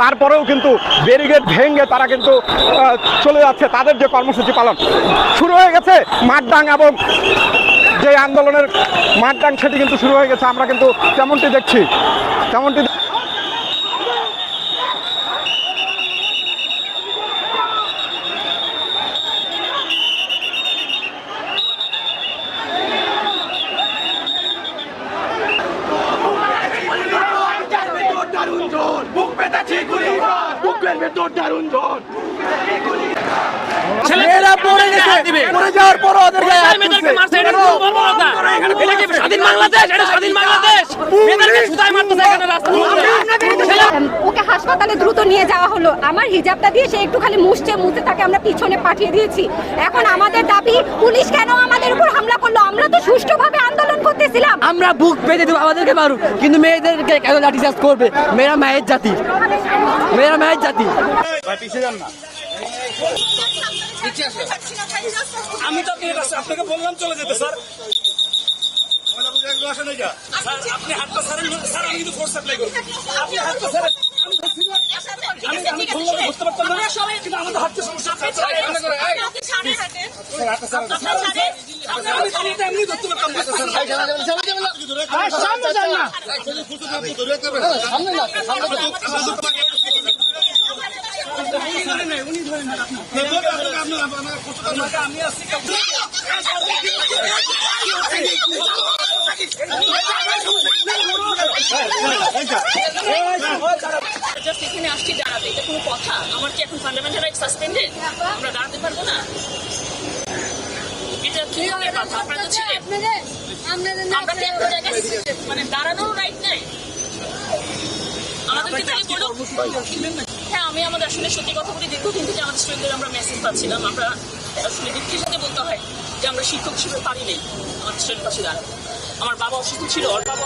তারপরেও কিন্তু ব্যারিগেড ভেঙে তারা কিন্তু চলে যাচ্ছে তাদের যে কর্মসূচি পালন। শুরু হয়ে গেছে মাঠডাং এবং যে আন্দোলনের মাঠডাং সেটি কিন্তু শুরু হয়ে গেছে। আমরা কিন্তু তেমনটি দেখছি, তেমনটি বুকের ভেতর দারুণ ঝড় ছেলেরা পড়ে গেছে। পড়ে যাওয়ার পর ওদের গায়ে হাত তুলছে। স্বাধীন বাংলাদেশ? এটা স্বাধীন বাংলাদেশ? মেয়েদেরকে সুতায় মারতেছে এখানে রাস্তার ওকে হাসপাতালে দ্রুত নিয়ে যাওয়া হলো। আমার হিজাবটা দিয়ে সে একটু খালি মুছছে মুছে তাকে আমরা পিছনে পাঠিয়ে দিয়েছি। এখন আমাদের দাবি পুলিশ কেন আমাদের উপর হামলা করল? আমরা তো সুষ্ঠুভাবে আন্দোলন আমরা বুক পেতে দেবো আমাদেরকে মারুক কিন্তু মেয়েদেরকে কেন লাঠিচার্জ করবে মেয়েরা মায়ের জাতি মেয়েরা মায়ের জাতি আমি তো আপনাকে বললাম চলে যেতে স্যার স্যার, আপনি হাতটা ছাড়েন স্যার আমি কিন্তু ফোর্স অ্যাপ্লাই করব আপনি হাতটা আমি আমি বুঝতে পারতাম না কিন্তু আমাদের হাতটা সমস্যা। আমি আসছি এখানে আসছি দাঁড়াতে। এটা কোনো কথা? আমার কি এখন ফান্ডামেন্টাল রাইট সাসপেন্ডেড আমরা দাঁড়াতে পারব না? আমরা আমি আমরা মেসেজ পাচ্ছিলাম আমরা আসলে সাথে বলতে হয় যে আমরা শিক্ষক হিসেবে পারি নেই আমাদের স্টুডেন্ট পাশে দাঁড়াতে আমার বাবা অসুস্থ ছিল ওর বাবা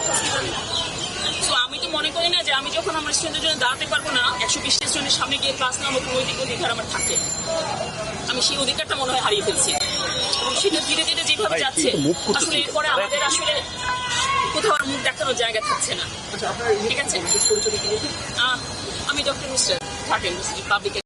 তো আমি তো মনে করি না যে আমি যখন আমার স্টুডেন্টের জন্য দাঁড়াতে পারব না। একশো বিশটা স্টুডেন্টের সামনে গিয়ে ক্লাস নেওয়ার মতো নৈতিক অধিকার আমার থাকে আমি সেই অধিকারটা মনে হয় হারিয়ে ফেলছি। এবং সেটা ধীরে ধীরে যেভাবে যাচ্ছে আসলে এরপরে আমাদের আসলে কোথাও আর মুখ দেখানোর জায়গা থাকছে না। ঠিক আছে? আহ, আমি ডক্টর মিস্টার থাকেন পাবলিক